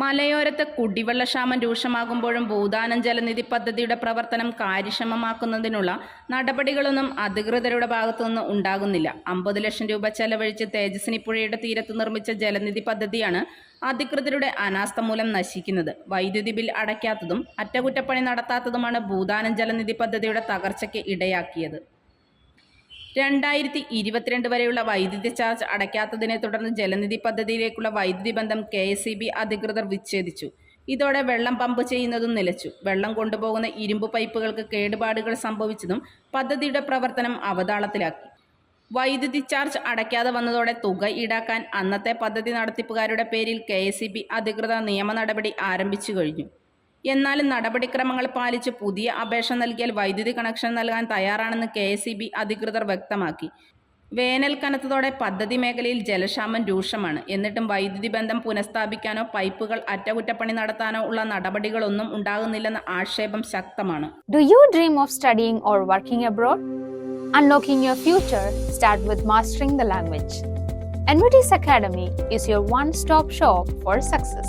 മലയോരത്ത് കുടിവെള്ളക്ഷാമം രൂക്ഷമാകുമ്പോഴും ഭൂദാനം ജലനിധി പദ്ധതിയുടെ പ്രവർത്തനം കാര്യക്ഷമമാക്കുന്നതിനുള്ള നടപടികളൊന്നും അധികൃതരുടെ ഭാഗത്തുനിന്ന് ഉണ്ടാകുന്നില്ല. അമ്പത് ലക്ഷം രൂപ ചെലവഴിച്ച് തേജസ്വിനി പുഴയുടെ തീരത്ത് നിർമ്മിച്ച ജലനിധി പദ്ധതിയാണ് അധികൃതരുടെ അനാസ്ഥ മൂലം നശിക്കുന്നത്. വൈദ്യുതി ബിൽ അടയ്ക്കാത്തതും അറ്റകുറ്റപ്പണി നടത്താത്തതുമാണ് ഭൂദാനം ജലനിധി പദ്ധതിയുടെ തകർച്ചയ്ക്ക് ഇടയാക്കിയത്. രണ്ടായിരത്തി ഇരുപത്തിരണ്ട് വരെയുള്ള വൈദ്യുതി ചാർജ് അടയ്ക്കാത്തതിനെ തുടർന്ന് ജലനിധി പദ്ധതിയിലേക്കുള്ള വൈദ്യുതി ബന്ധം കെ അധികൃതർ വിച്ഛേദിച്ചു. ഇതോടെ വെള്ളം പമ്പ് ചെയ്യുന്നതും നിലച്ചു. വെള്ളം കൊണ്ടുപോകുന്ന ഇരുമ്പ് പൈപ്പുകൾക്ക് കേടുപാടുകൾ സംഭവിച്ചതും പദ്ധതിയുടെ പ്രവർത്തനം അവതാളത്തിലാക്കി. വൈദ്യുതി ചാർജ് അടയ്ക്കാതെ വന്നതോടെ തുക ഈടാക്കാൻ അന്നത്തെ പദ്ധതി നടത്തിപ്പുകാരുടെ പേരിൽ കെ അധികൃതർ നിയമ നടപടി ആരംഭിച്ചു കഴിഞ്ഞു. എന്നാലും നടപടിക്രമങ്ങൾ പാലിച്ച് പുതിയ അപേക്ഷ നൽകിയാൽ വൈദ്യുതി കണക്ഷൻ നൽകാൻ തയ്യാറാണെന്ന് കെ അധികൃതർ വ്യക്തമാക്കി. വേനൽ കനത്തതോടെ പദ്ധതി മേഖലയിൽ ജലക്ഷാമം രൂക്ഷമാണ്. എന്നിട്ടും വൈദ്യുതി ബന്ധം പുനഃസ്ഥാപിക്കാനോ പൈപ്പുകൾ അറ്റകുറ്റപ്പണി നടത്താനോ ഉള്ള നടപടികളൊന്നും ഉണ്ടാകുന്നില്ലെന്ന ആക്ഷേപം ശക്തമാണ്. Do you dream of studying or working abroad unlocking your future start with mastering the language NVT's Academy is your one-stop shop for success.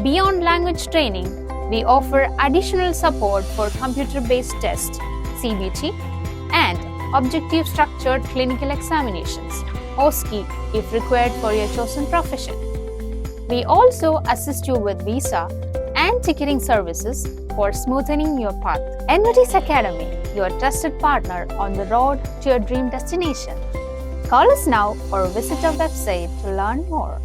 Beyond language training, we offer additional support for computer based tests, CBT, and objective structured clinical examinations, OSCE, if required for your chosen profession. We also assist you with visa and ticketing services for smoothening your path. NVT's Academy, your trusted partner on the road to your dream destination. Call us now or visit our website to learn more.